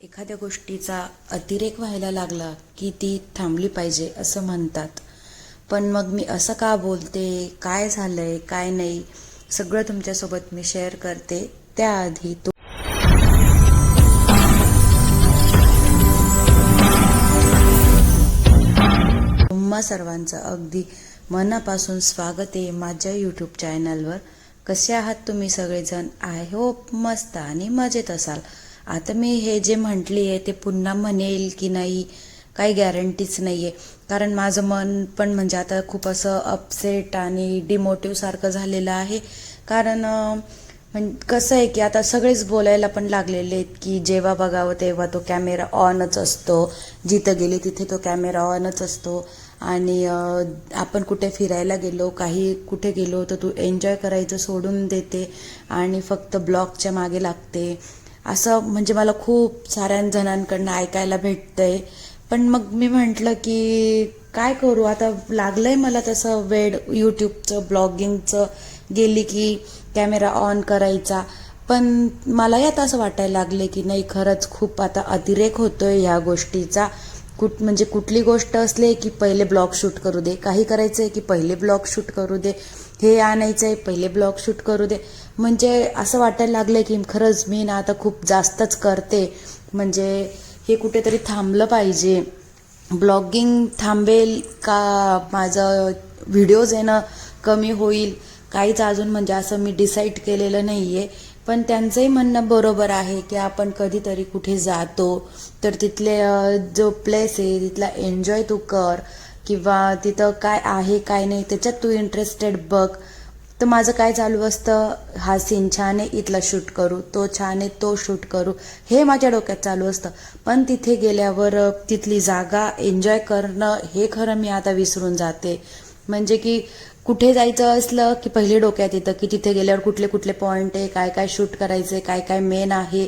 एखाद्या गोष्टीचा अतिरेक व्हायला लागला की ती थांबली पाहिजे असं म्हणतात. पण मग मी असं का बोलते? काय झालंय? काय नाही? सगळं तुमच्यासोबत मी शेअर करते. त्याआधी तो तुम्हा सर्वांचं अगदी मनापासून स्वागत आहे माझ्या यूट्यूब चॅनलवर कसे आहात तुम्ही सगळेजण? आय होप मस्त आणि मजेत असाल. आता मी हे जे म्हटली आहे ते पुन्हा म्हणेल की नाही काही गॅरंटीच नाही आहे कारण माझं मन पण म्हणजे आता खूप असं अपसेट आणि डिमोटिव्ह सारखं झालेलं आहे. कारण म्हणजे कसं आहे की आता सगळेच बोलायला पण लागलेले आहेत की जेव्हा बघावं तेव्हा तो कॅमेरा ऑनच असतो. जिथं गेले तिथे तो कॅमेरा ऑनच असतो. आणि आपण कुठे फिरायला गेलो काही कुठे गेलो तर तू एन्जॉय करायचं सोडून देते आणि फक्त ब्लॉगच्या मागे लागते. असं म्हणजे मला खूप साऱ्या जणांकडनं ऐकायला भेटतंय. पण मग मी म्हटलं की काय करू? आता लागलंय मला तसं वेळ यूट्यूबचं ब्लॉगिंगचं गेली की कॅमेरा ऑन करायचा. पण मलाही आता असं वाटायला लागले की नाही खरंच खूप आता अतिरेक होतोय ह्या गोष्टीचा. कुठ म्हणजे कुठली गोष्ट असले की पहिले ब्लॉग शूट करू दे. काही करायचं आहे की पहिले ब्लॉग शूट करू दे. हे आणायचं आहे पहिले ब्लॉग शूट करू दे. म्हणजे असं वाटायला लागलं की खरंच मी ना आता खूप जास्तच करते. म्हणजे हे कुठेतरी थांबलं पाहिजे. ब्लॉगिंग थांबेल का माझं व्हिडिओज येणं कमी होईल? काहीच अजून म्हणजे असं मी डिसाईड केलेलं नाही आहे पण त्यांचंही म्हणणं बरोबर आहे की आपण कधीतरी कुठे जातो. तर तिथले जो प्लेस आहे तिथला एन्जॉय तू कर. किंवा तिथं काय आहे काय नाही त्याच्यात तू इंटरेस्टेड बघ. तर माझं काय चालू असतं? हा सीन छान आहे इथला शूट करू तो छान आहे तो शूट करू. हे माझ्या डोक्यात चालू असतं. पण तिथे गेल्यावर तिथली जागा एन्जॉय करणं हे खरं मी आता विसरून जाते. म्हणजे की कुठे जायचं असलं की पहिले डोक्यात येतं की तिथे गेल्यावर कुठले कुठले पॉईंट आहे काय काय शूट करायचे काय काय मेन आहे.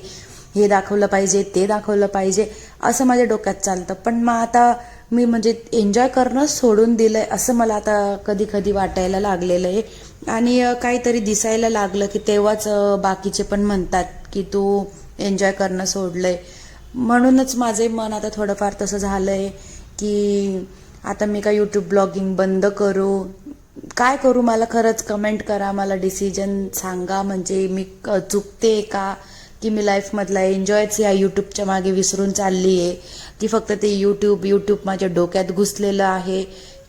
हे दाखवलं पाहिजे ते दाखवलं पाहिजे असं माझ्या डोक्यात चालतं. पण मग आता मी म्हणजे एन्जॉय करणं सोडून दिलंय असं मला आता कधी कधी वाटायला लागलेलं आहे. आणि काहीतरी दिसायला लागलं की तेव्हाच बाकीचे पण म्हणतात की तू एन्जॉय करणं सोडलंय. म्हणूनच माझे मन आता थोडंफार तसं झालंय की आता मी काय यूट्यूब ब्लॉगिंग बंद करू. काय करू? मला खरंच कमेंट करा मला डिसिजन सांगा. म्हणजे मी क- चुकते का? की मी लाईफमधला एन्जॉयच या यूट्यूबच्या मागे विसरून चालली आहे की फक्त ते यूट्यूब यूट्यूब माझ्या डोक्यात घुसलेलं आहे.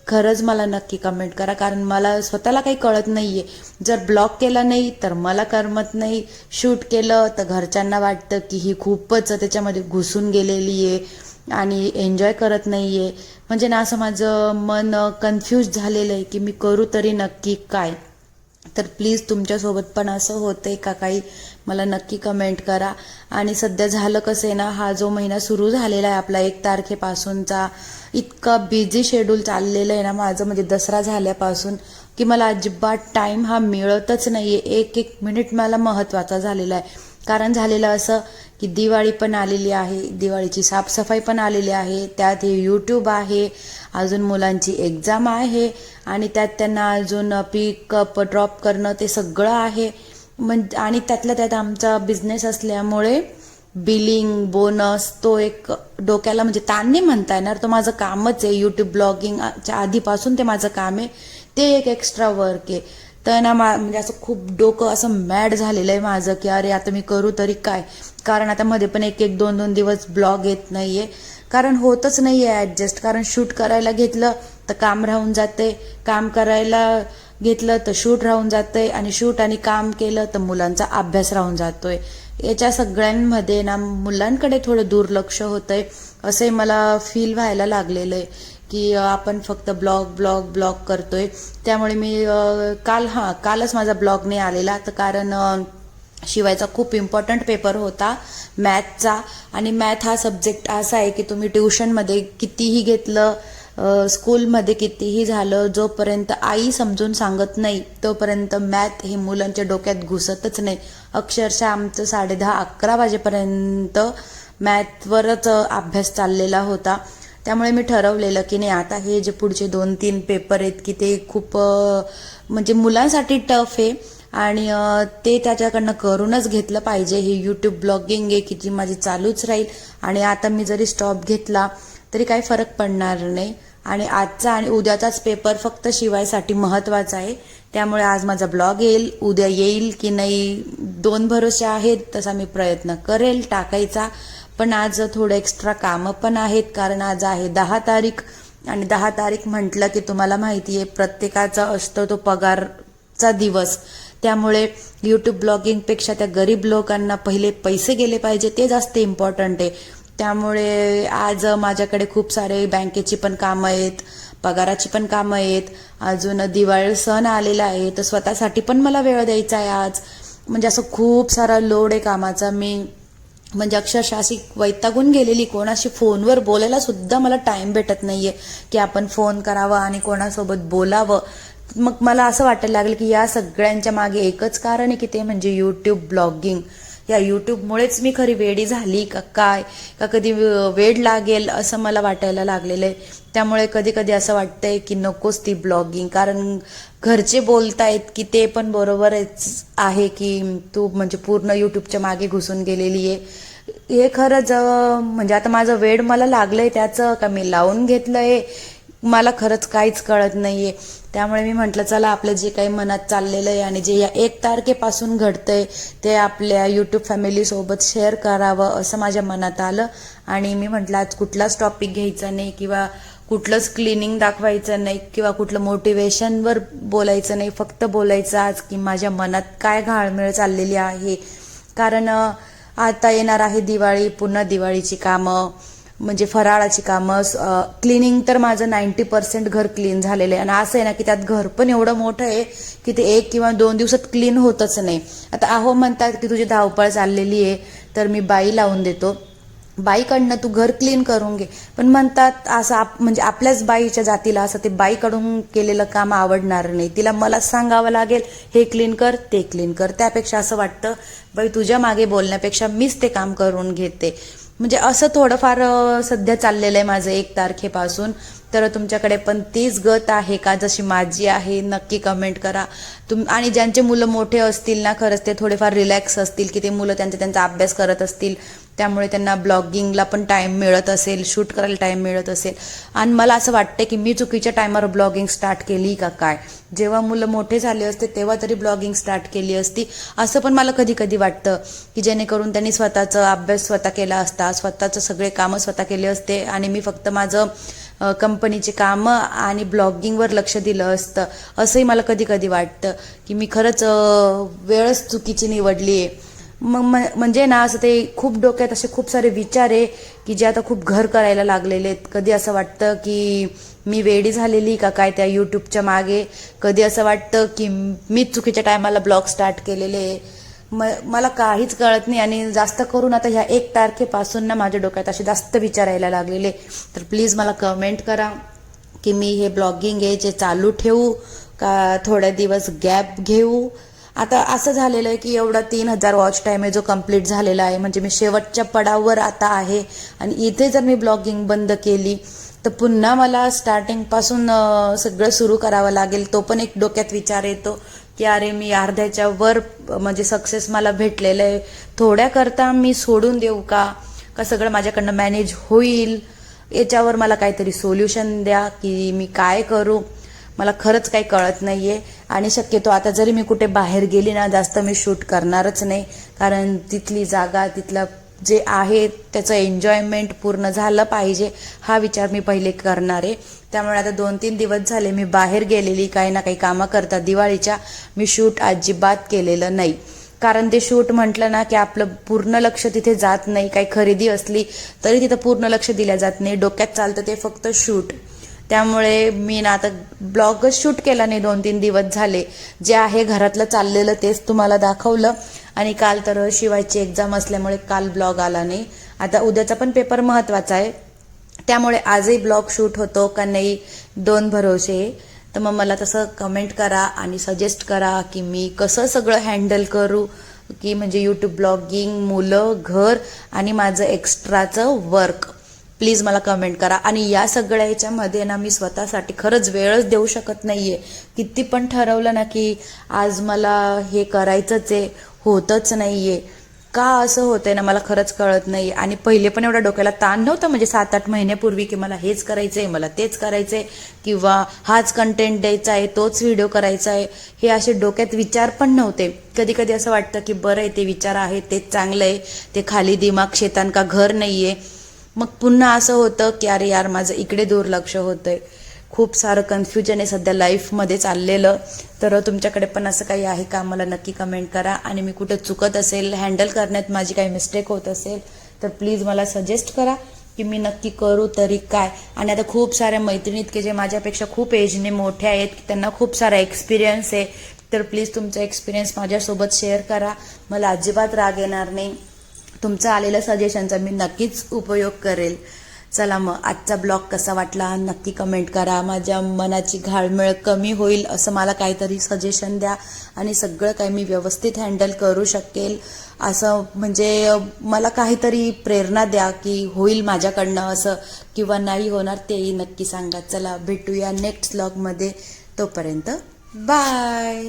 खरंच मला नक्की कमेंट करा कारण मला स्वतःला काही कळत नाही आहे जर ब्लॉग केला नाही तर मला करमत नाही. शूट केलं तर घरच्यांना वाटतं की ही खूपच त्याच्यामध्ये घुसून गेलेली आहे आणि एन्जॉय करत नाही आहे म्हणजे ना असं माझं मन कन्फ्यूज झालेलं आहे की मी करू तरी नक्की काय? तर प्लीज तुमच्यासोबत पण असं होतंय का काही? मला नक्की कमेंट करा. आणि सध्या झालं कसं आहे ना हा जो महिना सुरू झालेला आहे आपला एक तारखेपासूनचा इतका बिझी शेड्यूल चाललेलं आहे ना माझं म्हणजे दसरा झाल्यापासून की मला अजिबात टाईम हा मिळतच नाही आहे एक एक मिनिट मला महत्त्वाचा झालेला आहे. कारण झालेलं असं की दिवाळी पण आलेली आहे दिवाळीची साफसफाई पण आलेली आहे त्यात हे यूट्यूब आहे अजून मुलांची एक्झाम आहे आणि त्यात त्यांना अजून पिकअप ड्रॉप करणं ते सगळं आहे. म्हणजे आणि त्यातल्या त्यात आमचा बिझनेस असल्यामुळे बिलिंग बोनस तो एक डोक्याला म्हणजे ताण नाही म्हणता येणार तो माझं कामच आहे. यूट्यूब ब्लॉगिंगच्या आधीपासून ते माझं काम आहे. ते एक एक्स्ट्रा वर्क आहे. तर ना मा म्हणजे असं खूप डोकं असं मॅड झालेलं आहे माझं की अरे आता मी करू तरी काय? कारण आता मध्ये पण एक एक दोन दोन दिवस ब्लॉग येत नाही आहे कारण होतच नाही आहे ॲडजस्ट कारण शूट करायला घेतलं तर काम राहून जाते. काम करायला घेतलं तर शूट राहून जाते. आणि शूट आणि काम केलं तर मुलांचा अभ्यास राहून जातोय. याच्या सगळ्यांमध्ये ना मुलांकडे थोडं दुर्लक्ष होतंय. असे मला फील व्हायला लागलेलं आहे. की आपण फक्त ब्लॉग ब्लॉग ब्लॉग करतोय. त्यामुळे मी काल हां कालच माझा ब्लॉग नाही आलेला तर कारण शिवायचा खूप इम्पॉर्टंट पेपर होता मॅथचा आणि मॅथ हा सब्जेक्ट असा आहे की तुम्ही ट्युशनमध्ये कितीही घेतलं स्कूलमध्ये कितीही झालं जोपर्यंत आई समजून सांगत नाही तोपर्यंत मॅथ हे मुलांच्या डोक्यात घुसतच नाही. अक्षरशः आमचं साडे दहा अकरा वाजेपर्यंत मॅथवरच अभ्यास चाललेला होता. त्यामुळे मी ठरवलेलं की नाही आता हे जे पुढचे दोन तीन पेपर आहेत की ते खूप म्हणजे मुलांसाठी टफ आहे आणि ते त्याच्याकडनं करूनच घेतलं पाहिजे. हे यूट्यूब ब्लॉगिंग आहे की जी माझी चालूच राहील. आणि आता मी जरी स्टॉप घेतला तरी काही फरक पडणार नाही. आणि आजचा आणि उद्याचाच पेपर फक्त शिवायसाठी महत्त्वाचा आहे. त्यामुळे आज माझा ब्लॉग येईल. उद्या येईल की नाही दोन भरोसे आहेत तसा मी प्रयत्न करेल टाकायचा. पण आज थोडं एक्स्ट्रा कामं पण आहेत कारण आज आहे दहा तारीख. आणि दहा तारीख म्हटलं की तुम्हाला माहिती आहे प्रत्येकाचा असतो तो पगारचा दिवस. त्यामुळे यूट्यूब ब्लॉगिंगपेक्षा त्या गरीब लोकांना पहिले पैसे गेले पाहिजे ते जास्त इम्पॉर्टंट आहे. त्यामुळे आज माझ्याकडे खूप सारे बँकेची पण कामं आहेत पगाराची पण कामं आहेत. अजून दिवाळी सण आलेला आहे तर स्वतःसाठी पण मला वेळ द्यायचा आहे आज. म्हणजे असं खूप सारा लोड आहे कामाचा. मी म्हणजे अक्षरशः अशी वैतागून गेलेली कोणाशी फोनवर बोलायला सुद्धा मला टाइम भेटत नाहीये की आपण फोन करावा आणि कोणासोबत बोलावं. मग मला असं वाटायला लागलं की या सगळ्यांच्या मागे एकच कारण आहे की ते म्हणजे यूट्यूब ब्लॉगिंग या यूट्यूबमुळेच मी खरी वेडी झाली का काय? का कधी वेड लागेल असं मला वाटायला लागलेलं आहे. त्यामुळे कधी कधी असं वाटतंय की नकोच ती ब्लॉगिंग कारण घरचे बोलतायत की ते पण बरोबरच आहे की तू म्हणजे पूर्ण यूट्यूबच्या मागे घुसून गेलेली आहे. हे खरंच म्हणजे आता माझं वेड मला लागलंय त्याचं का मी लावून घेतलंय? मला खरंच काहीच कळत नाहीये. त्यामुळे मी म्हटलं चला आपलं जे काही मनात चाललेलं आहे आणि जे या एक तारखेपासून घडतंय ते आपल्या यूट्यूब फॅमिलीसोबत शेअर करावं असं माझ्या मनात आलं. आणि मी म्हटलं आज कुठलाच टॉपिक घ्यायचा नाही किंवा कुठलंच क्लिनिंग दाखवायचं नाही किंवा कुठलं मोटिवेशनवर बोलायचं नाही फक्त बोलायचं आज की माझ्या मनात काय घाळमेळ चाललेली आहे. कारण आता येणार आहे दिवाळी पुन्हा दिवाळीची कामं. म्हणजे फराळाची कामं क्लिनिंग तर माझं नाईन्टी पर्सेंट घर क्लीन झालेलं आहे. आणि असं आहे ना की त्यात घर पण एवढं मोठं आहे की ते एक किंवा दोन दिवसात क्लीन होतच नाही. आता अहो म्हणतात की तुझी धावपळ चाललेली आहे तर मी बाई लावून देतो. बाईकडनं तू घर क्लीन करून घे. पण म्हणतात असं आप म्हणजे आपल्याच बाईच्या जातीला असं ते बाईकडून केलेलं काम आवडणार नाही. तिला मला सांगावं लागेल हे क्लीन कर ते क्लीन कर. त्यापेक्षा असं वाटतं बाई तुझ्या मागे बोलण्यापेक्षा मीच ते काम करून घेते. म्हणजे असं थोडंफार सध्या चाललेलं आहे माझं एक तारखेपासून. तर तुमच्याकडे पण तीच गत आहे का? जशी माझी आहे नक्की कमेंट करा. तुम आणि ज्यांचे मुलं मोठे असतील ना खरंच ते थोडेफार रिलॅक्स असतील की ते मुलं त्यांचा त्यांचा अभ्यास करत असतील. त्यामुळे त्यांना ब्लॉगिंगला पण टाईम मिळत असेल शूट करायला टाईम मिळत असेल. आणि मला असं वाटतं की मी चुकीच्या टायमावर ब्लॉगिंग स्टार्ट केली का काय? जेव्हा मुलं मोठे झाले असते तेव्हा तरी ब्लॉगिंग स्टार्ट केली असती. असं पण मला कधी कधी वाटतं की जेणेकरून त्यांनी स्वतःचा अभ्यास स्वतः केला असता स्वतःचं सगळे कामं स्वतः केले असते आणि मी फक्त माझं कंपनीचे कामं आणि ब्लॉगिंगवर लक्ष दिलं असतं. असंही मला कधी कधी वाटतं की मी खरंच वेळच चुकीची निवडली आहे मग म्हणजे ना असं ते खूप डोक्यात असे खूप सारे विचार आहे की जे आता खूप घर करायला लागलेले आहेत. कधी असं वाटतं की मी वेडी झालेली का काय त्या यूट्यूबच्या मागे? कधी असं वाटतं की मीच चुकीच्या टायमाला ब्लॉग स्टार्ट केलेले म मला काहीच कळत नाही आणि जास्त करून आता ह्या एक तारखेपासून ना माझ्या डोक्यात असे जास्त विचार यायला लागलेले तर प्लीज मला कमेंट करा की मी हे ब्लॉगिंग आहे जे चालू ठेवू का थोडे दिवस गॅप घेऊ? आता असं झालेलं आहे की एवढा तीन हजार वॉच टाईम आहे जो कंप्लीट झालेला आहे. म्हणजे मी शेवटच्या पडावर आता आहे आणि इथे जर मी ब्लॉगिंग बंद केली तर पुन्हा मला स्टार्टिंगपासून सगळं सुरू करावं लागेल. तो पण एक डोक्यात विचार येतो की अरे मी अर्ध्याच्या वर म्हणजे सक्सेस मला भेटलेलं आहे. थोड्या करता मी सोडून देऊ का? का सगळं माझ्याकडनं मॅनेज होईल? याच्यावर मला काहीतरी सोल्युशन द्या की मी काय करू? मला खरंच काही कळत नाही आहे आणि शक्यतो आता जरी मी कुठे बाहेर गेली ना जास्त मी शूट करणारच नाही. कारण तिथली जागा तिथलं जे आहे त्याचं एन्जॉयमेंट पूर्ण झालं पाहिजे हा विचार मी पहिले करणार आहे. त्यामुळे आता दोन तीन दिवस झाले मी बाहेर गेलेली काही ना काही कामं करता दिवाळीच्या मी शूट अजिबात केलेलं नाही. कारण ते शूट म्हटलं ना की आपलं पूर्ण लक्ष तिथे जात नाही. काही खरेदी असली तरी तिथं पूर्ण लक्ष दिल्या जात नाही. डोक्यात चालतं ते फक्त शूट. त्यामुळे मी ना आता ब्लॉगच शूट केला नाही दोन तीन दिवस झाले. जे आहे घरातलं चाललेलं तेच तुम्हाला दाखवलं. आणि काल तर शिवायची एक्झाम असल्यामुळे काल ब्लॉग आला नाही. आता उद्याचा पण पेपर महत्त्वाचा आहे. त्यामुळे आजही ब्लॉग शूट होतो का नाही दोन भरोसे तर मग मला तसं कमेंट करा आणि सजेस्ट करा की मी कसं सगळं हँडल करू की म्हणजे यूट्यूब ब्लॉगिंग मुलं घर आणि माझं एक्स्ट्राचं वर्क प्लीज मला कमेंट करा. आणि या सगळ्या ह्याच्यामध्ये ना मी स्वतःसाठी खरंच वेळच देऊ शकत नाहीये. किती पण ठरवलं ना की आज मला हे करायचंच आहे होतच नाहीये. का असं होतंय ना मला खरंच कळत नाही. आणि पहिले पण एवढा डोक्याला ताण नव्हता म्हणजे सात आठ महिन्यापूर्वी की मला हेच करायचं आहे मला तेच करायचं आहे किंवा हाच कंटेंट द्यायचा आहे तोच व्हिडिओ करायचा आहे हे असे डोक्यात विचार पण नव्हते. कधी कधी असं वाटतं की बरं आहे ते विचार आहेत तेच चांगलं आहे ते खाली दिमाग शेतान का घर आहे मग पुन्हा असं होतं की अरे यार माझं इकडे दुर्लक्ष होतंय. खूप सारं कन्फ्युजन आहे सध्या लाईफमध्ये चाललेलं. तर तुमच्याकडे पण असं काही आहे का? मला नक्की कमेंट करा. आणि मी कुठं चुकत असेल हँडल करण्यात माझी काही मिस्टेक होत असेल तर प्लीज मला सजेस्ट करा की मी नक्की करू तरी काय. आणि आता खूप साऱ्या मैत्रिणीत की जे माझ्यापेक्षा खूप एजने मोठे आहेत की त्यांना खूप सारा एक्सपिरियन्स आहे. तर प्लीज तुमचा एक्सपिरियन्स माझ्यासोबत शेअर करा. मला अजिबात राग येणार नाही. तुमचं आलेलं सजेशनचा मी नक्कीच उपयोग करेल. चला मग आजचा ब्लॉग कसा वाटला नक्की कमेंट करा. माझ्या मनाची घाळमेळ कमी होईल असं मला काहीतरी सजेशन द्या आणि सगळं काही मी व्यवस्थित हँडल करू शकेल. असं म्हणजे मला काहीतरी प्रेरणा द्या की होईल माझ्याकडनं असं किंवा नाही होणार तेही नक्की सांगा. चला भेटूया नेक्स्ट ब्लॉगमध्ये तोपर्यंत बाय